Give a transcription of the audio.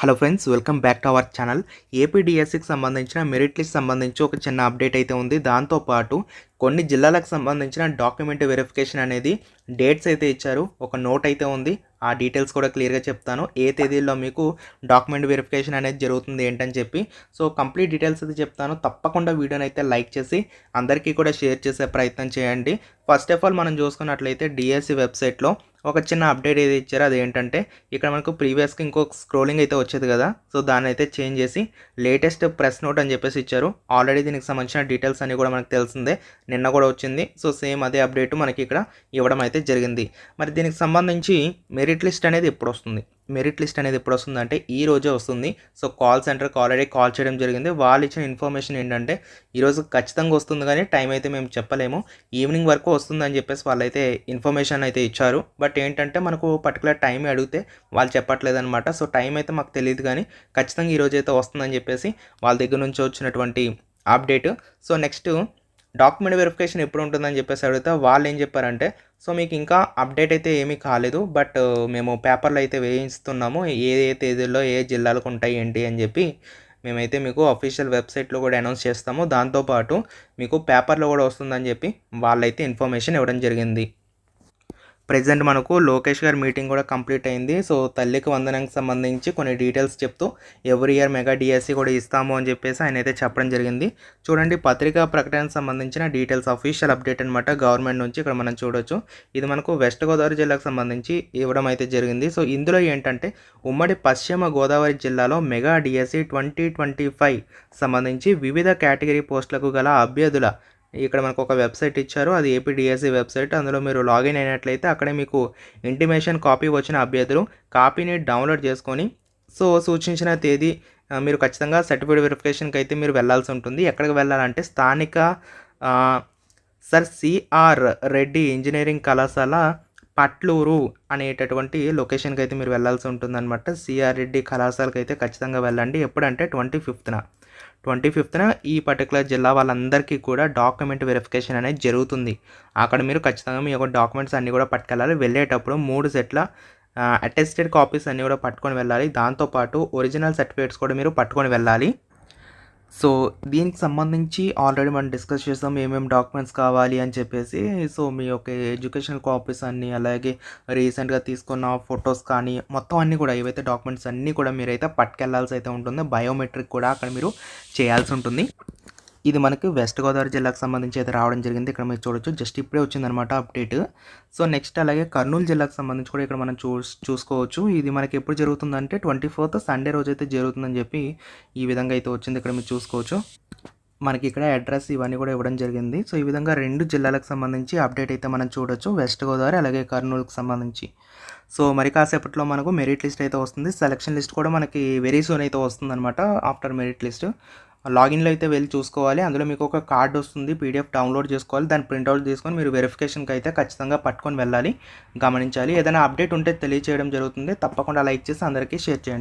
Hello friends welcome back to our channel ఏపీడిఎస్సికి సంబంధించిన merit list సంబంధించి ఒక చిన్న అప్డేట్ అయితే ఉంది. దాంతోపాటు కొన్ని జిల్లాలకు సంబంధించిన డాక్యుమెంట్ వెరిఫికేషన్ అనేది డేట్స్ అయితే ఇచ్చారు. ఒక నోట్ అయితే ఉంది. ఆ డీటెయిల్స్ కూడా క్లియర్గా చెప్తాను. ఏ తేదీల్లో మీకు డాక్యుమెంట్ వెరిఫికేషన్ అనేది జరుగుతుంది ఏంటని చెప్పి. సో కంప్లీట్ డీటెయిల్స్ అయితే చెప్తాను. తప్పకుండా వీడియోని అయితే లైక్ చేసి అందరికీ కూడా షేర్ చేసే ప్రయత్నం చేయండి. ఫస్ట్ ఆఫ్ ఆల్ మనం చూసుకున్నట్లయితే డిఎస్సి వెబ్సైట్లో ఒక చిన్న అప్డేట్ ఏది ఇచ్చారో. అదేంటంటే ఇక్కడ మనకు ప్రీవియస్కి ఇంకో స్క్రోలింగ్ అయితే వచ్చేది కదా. సో దాన్ని అయితే చేంజ్ చేసి లేటెస్ట్ ప్రెస్ నోట్ అని చెప్పేసి ఇచ్చారు. ఆల్రెడీ దీనికి సంబంధించిన డీటెయిల్స్ అన్నీ కూడా మనకు తెలిసిందే. నిన్న కూడా వచ్చింది. సో సేమ్ అదే అప్డేట్ మనకి ఇక్కడ ఇవ్వడం అయితే జరిగింది. మరి దీనికి సంబంధించి మెరిట్ లిస్ట్ అనేది ఎప్పుడు వస్తుంది? మెరిట్ లిస్ట్ అనేది ఎప్పుడు వస్తుందంటే ఈ రోజే వస్తుంది. సో కాల్ సెంటర్కి ఆల్రెడీ కాల్ చేయడం జరిగింది. వాళ్ళు ఇచ్చిన ఇన్ఫర్మేషన్ ఏంటంటే ఈరోజు ఖచ్చితంగా వస్తుంది కానీ టైం అయితే మేము చెప్పలేము. ఈవినింగ్ వరకు వస్తుందని చెప్పేసి వాళ్ళైతే ఇన్ఫర్మేషన్ అయితే ఇచ్చారు. బట్ ఏంటంటే మనకు పర్టికులర్ టైం అడిగితే వాళ్ళు చెప్పట్లేదు అనమాట సో టైం అయితే మాకు తెలియదు కానీ ఖచ్చితంగా ఈరోజు అయితే వస్తుందని చెప్పేసి వాళ్ళ దగ్గర నుంచి వచ్చినటువంటి update. So next document verification ఎప్పుడు ఉంటుందని చెప్పేసి అడిగితే వాళ్ళు ఏం చెప్పారంటే సో మీకు ఇంకా అప్డేట్ అయితే ఏమీ కాలేదు బట్ మేము పేపర్లో అయితే వేయిస్తున్నాము ఏ ఏ తేదీల్లో ఏ జిల్లాలకు ఉంటాయి ఏంటి అని చెప్పి మేమైతే మీకు అఫీషియల్ వెబ్సైట్లో కూడా అనౌన్స్ చేస్తాము. దాంతోపాటు మీకు పేపర్లో కూడా వస్తుందని చెప్పి వాళ్ళైతే ఇన్ఫర్మేషన్ ఇవ్వడం జరిగింది. ప్రజెంట్ మనకు లోకేష్ గారి మీటింగ్ కూడా కంప్లీట్ అయింది. సో తల్లికి వందనానికి సంబంధించి కొన్ని డీటెయిల్స్ చెప్తూ ఎవ్రీ ఇయర్ మెగా డిఎస్సి కూడా ఇస్తాము అని చెప్పేసి ఆయన అయితే చెప్పడం జరిగింది. చూడండి పత్రికా ప్రకటనకు సంబంధించిన డీటెయిల్స్ అఫీషియల్ అప్డేట్ అనమాట గవర్నమెంట్ నుంచి ఇక్కడ మనం చూడొచ్చు. ఇది మనకు వెస్ట్ గోదావరి జిల్లాకు సంబంధించి ఇవ్వడం అయితే జరిగింది. సో ఇందులో ఏంటంటే ఉమ్మడి పశ్చిమ గోదావరి జిల్లాలో mega DSC twenty twenty five సంబంధించి వివిధ కేటగిరీ పోస్టులకు గల అభ్యర్థుల ఇక్కడ మనకు ఒక వెబ్సైట్ ఇచ్చారు. అది ఏపీడిఎస్సి వెబ్సైట్. అందులో మీరు లాగిన్ అయినట్లయితే అక్కడే మీకు ఇంటిమేషన్ కాపీ వచ్చిన అభ్యర్థులు కాపీని డౌన్లోడ్ చేసుకొని సో సూచించిన తేదీ మీరు ఖచ్చితంగా సర్టిఫికేట్ వెరిఫికేషన్కి అయితే మీరు వెళ్ళాల్సి ఉంటుంది. ఎక్కడికి వెళ్ళాలంటే స్థానిక సర్ సిఆర్ రెడ్డి ఇంజనీరింగ్ కళాశాల పట్లూరు అనేటటువంటి లొకేషన్కి అయితే మీరు వెళ్ళాల్సి ఉంటుందన్నమాట. సిఆర్ రెడ్డి కళాశాలకు అయితే ఖచ్చితంగా వెళ్ళండి. ఎప్పుడంటే ట్వంటీ ఫిఫ్త్న. ట్వంటీ ఫిఫ్త్న ఈ పర్టికులర్ జిల్లా వాళ్ళందరికీ కూడా డాక్యుమెంట్ వెరిఫికేషన్ అనేది జరుగుతుంది. అక్కడ మీరు ఖచ్చితంగా మీ యొక్క డాక్యుమెంట్స్ అన్నీ కూడా పట్టుకెళ్ళాలి. వెళ్ళేటప్పుడు మూడు సెట్ల అటెస్టెడ్ కాపీస్ అన్నీ కూడా పట్టుకొని వెళ్ళాలి. దాంతోపాటు ఒరిజినల్ సర్టిఫికేట్స్ కూడా మీరు పట్టుకొని వెళ్ళాలి. సో దీనికి సంబంధించి ఆల్రెడీ మనం డిస్కస్ చేసాం ఏమేమి డాక్యుమెంట్స్ కావాలి అని చెప్పేసి. సో మీ యొక్క ఎడ్యుకేషనల్ కాపీస్ అన్నీ అలాగే రీసెంట్గా తీసుకున్న ఫొటోస్ కానీ మొత్తం అన్నీ కూడా ఏవైతే డాక్యుమెంట్స్ అన్నీ కూడా మీరైతే పట్టుకెళ్ళాల్సి అయితే ఉంటుంది బయోమెట్రిక్ కూడా అక్కడ మీరు చేయాల్సి ఉంటుంది. ఇది మనకి వెస్ట్ గోదావరి జిల్లాకు సంబంధించి అయితే రావడం జరిగింది. ఇక్కడ మీరు చూడొచ్చు. జస్ట్ ఇప్పుడే వచ్చిందనమాట అప్డేట్ సో నెక్స్ట్ అలాగే కర్నూలు జిల్లాకు సంబంధించి కూడా ఇక్కడ మనం చూ చూసుకోవచ్చు. ఇది మనకి ఎప్పుడు జరుగుతుందంటే ట్వంటీ ఫోర్త్ సండే రోజు అయితే జరుగుతుందని చెప్పి ఈ విధంగా అయితే వచ్చింది. ఇక్కడ మీరు చూసుకోవచ్చు. మనకి ఇక్కడ అడ్రస్ ఇవన్నీ కూడా ఇవ్వడం జరిగింది. సో ఈ విధంగా రెండు జిల్లాలకు సంబంధించి అప్డేట్ అయితే మనం చూడొచ్చు. వెస్ట్ గోదావరి అలాగే కర్నూలుకు సంబంధించి. సో మరి కాసేపట్లో మనకు మెరిట్ లిస్ట్ అయితే వస్తుంది. సెలక్షన్ లిస్ట్ కూడా మనకి వెరీ సూన్ అయితే వస్తుందన్నమాట ఆఫ్టర్ మెరిట్ లిస్ట్ లాగిన్లో అయితే వెళ్ళి చూసుకోవాలి. అందులో మీకు ఒక కార్డ్ వస్తుంది. పీడిఎఫ్ డౌన్లోడ్ చేసుకోవాలి. దాని ప్రింట్అవుట్ తీసుకొని మీరు వెరిఫికేషన్కి అయితే ఖచ్చితంగా పట్టుకొని వెళ్ళాలి. గమనించాలి. ఏదైనా అప్డేట్ ఉంటే తెలియచేయడం జరుగుతుంది. తప్పకుండా లైక్ చేసి అందరికీ షేర్ చేయండి.